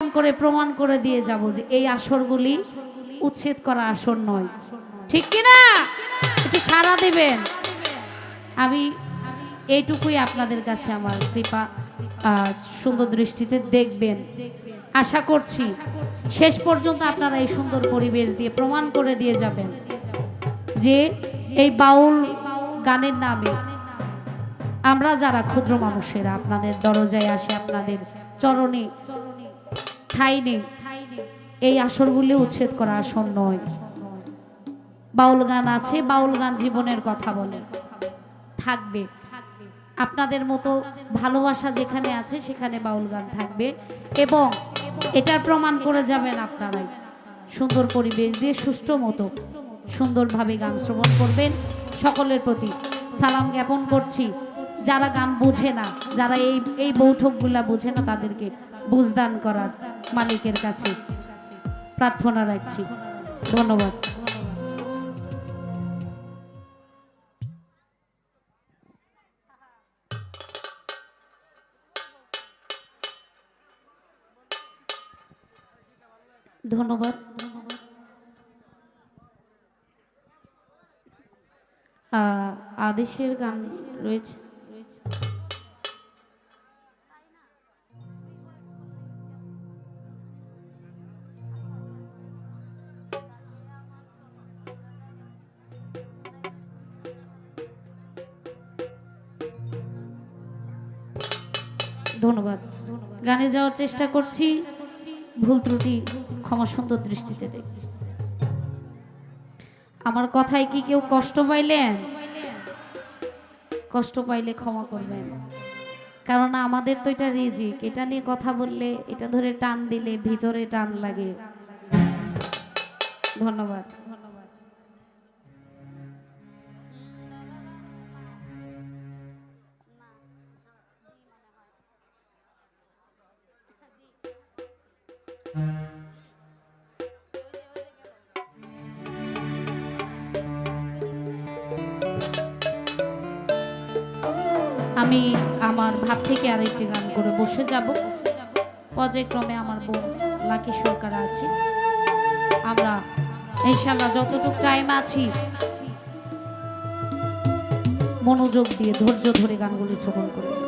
করে, প্রমাণ করে দিয়ে যাব যে এই আসরগুলি উচ্ছেদ করা আসর নয়। ঠিক কি না একটু সাড়া দেবেন। আমি এইটুকুই আপনাদের কাছে আমার কৃপা সুন্দর দৃষ্টিতে দেখবেন। আশা করছি শেষ পর্যন্ত আপনারা এই সুন্দর পরিবেশ দিয়ে প্রমাণ করে দিয়ে যাবেন যে এই বাউল গানের নামে আমরা যারা ক্ষুদ্র মানুষেরা, আপনাদের দরজায় আসে, আপনাদের চরণে ঠাই নেই এই আসরগুলি উচ্ছেদ করা আসন নয়। বাউল গান আছে, বাউল গান জীবনের কথা বলে। থাকবে। আপনাদের মতো ভালোবাসা যেখানে আছে, সেখানে বাউল গান থাকবে এবং এটার প্রমাণ করে যাবেন আপনারাই। সুন্দর পরিবেশ দিয়ে সুষ্ঠু মতো সুন্দরভাবে গান শ্রবণ করবেন সকলের প্রতি। সালাম জ্ঞাপন করছি, যারা গান বুঝে না, যারা এই এই বৈঠকগুলা বুঝে না, তাদেরকে বুঝদান করার মালিকের কাছে প্রার্থনা রাখছি। ধন্যবাদ। ধন্যবাদ। আদেশের গান রয়েছে। ধন্যবাদ। গানে যাওয়ার চেষ্টা করছি। ভুল ত্রুটি, ক্ষমা সুন্দর দৃষ্টিতে দেখ। আমার কথায় কি কেউ কষ্ট পাইলেন? কষ্ট পাইলে ক্ষমা করবেন। কারণ আমাদের তো এটা রিজিক। এটা নিয়ে কথা বললে, এটা ধরে টান দিলে ভিতরে টান লাগে। ধন্যবাদ। আমি আমার ভাব থেকে আরেকটি গান করে বসে যাব পর্যায়ক্রমে আমার বোন লাকি সরকার আছে আমরা ইনশাল্লাহ যতটুকু টাইম আছি, মনোযোগ দিয়ে ধৈর্য ধরে গানগুলি শ্রবণ করে।